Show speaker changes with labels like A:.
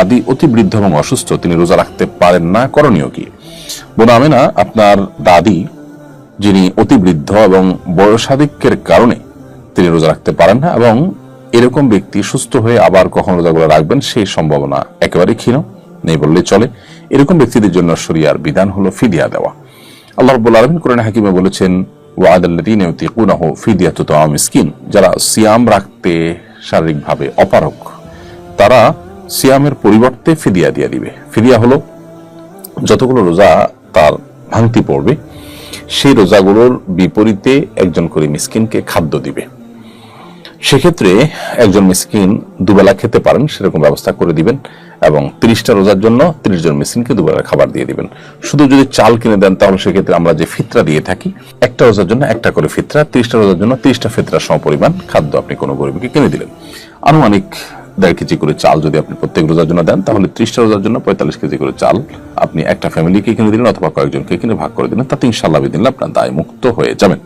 A: দাদি অতি বৃদ্ধ এবং অসুস্থ, তিনি রোজা রাখতে পারেন না, করণীয় কি? বোন আমেনা, আপনার দাদি, যিনি অতি বৃদ্ধ এবং বয়সাধিক্যের কারণে তিনি রোজা রাখতে পারেন না এবং এরকম ব্যক্তি সুস্থ হয়ে আবার কখন রোজাগুলো রাখবেন, সেই সম্ভাবনা একেবারে ক্ষীণ, নেই বললে চলে। এরকম ব্যক্তিদের জন্য শরিয়ার বিধান হলো ফিদিয়া দেওয়া। আল্লাহ রব্বুল আলমিন কোরআন হাকিমে বলেছেন ওয়াদাল্লাযীনা ইউতিকুনাহু ফিদিয়াতু তাআম যারা সিয়াম রাখতে শারীরিকভাবে অপারক তারা সিয়ামের পরিবর্তে ফিদিয়া দিয়ে দিবে। ফিদিয়া হলো যতগুলো রোজা তার ভাঙতি পড়বে, সেই রোজাগুলোর বিপরীতে একজন করে মিসকিনকে খাদ্য দিবে। সেক্ষেত্রে একজন মিসকিন দুবেলা খেতে পারেন, সেরকম ব্যবস্থা করে দিবেন এবং তিরিশটা রোজার জন্য তিরিশ জন মিসকিনকে দুবেলা খাবার দিয়ে দিবেন। শুধু যদি চাল কিনে দেন, তাহলে সেক্ষেত্রে আমরা যে ফিতরা দিয়ে থাকি, একটা রোজার জন্য একটা করে ফিতরা, তিরিশটা রোজার জন্য তিরিশটা ফিতরার সমপরিমাণ খাদ্য আপনি কোনো গরিবকে কিনে দিলেন। আনুমানিক দেড় কেজি করে চাল যদি আপনি প্রত্যেক রোজার জন্য দেন, তাহলে ত্রিশটা রোজার জন্য পঁয়তাল্লিশ কেজি করে চাল আপনি একটা ফ্যামিলিকে কিনে দিলেন অথবা কয়েকজনকে কিনে ভাগ করে দিলেন, তাতে ইনশাল্লাহ দিন আপনার দায় মুক্ত হয়ে যাবেন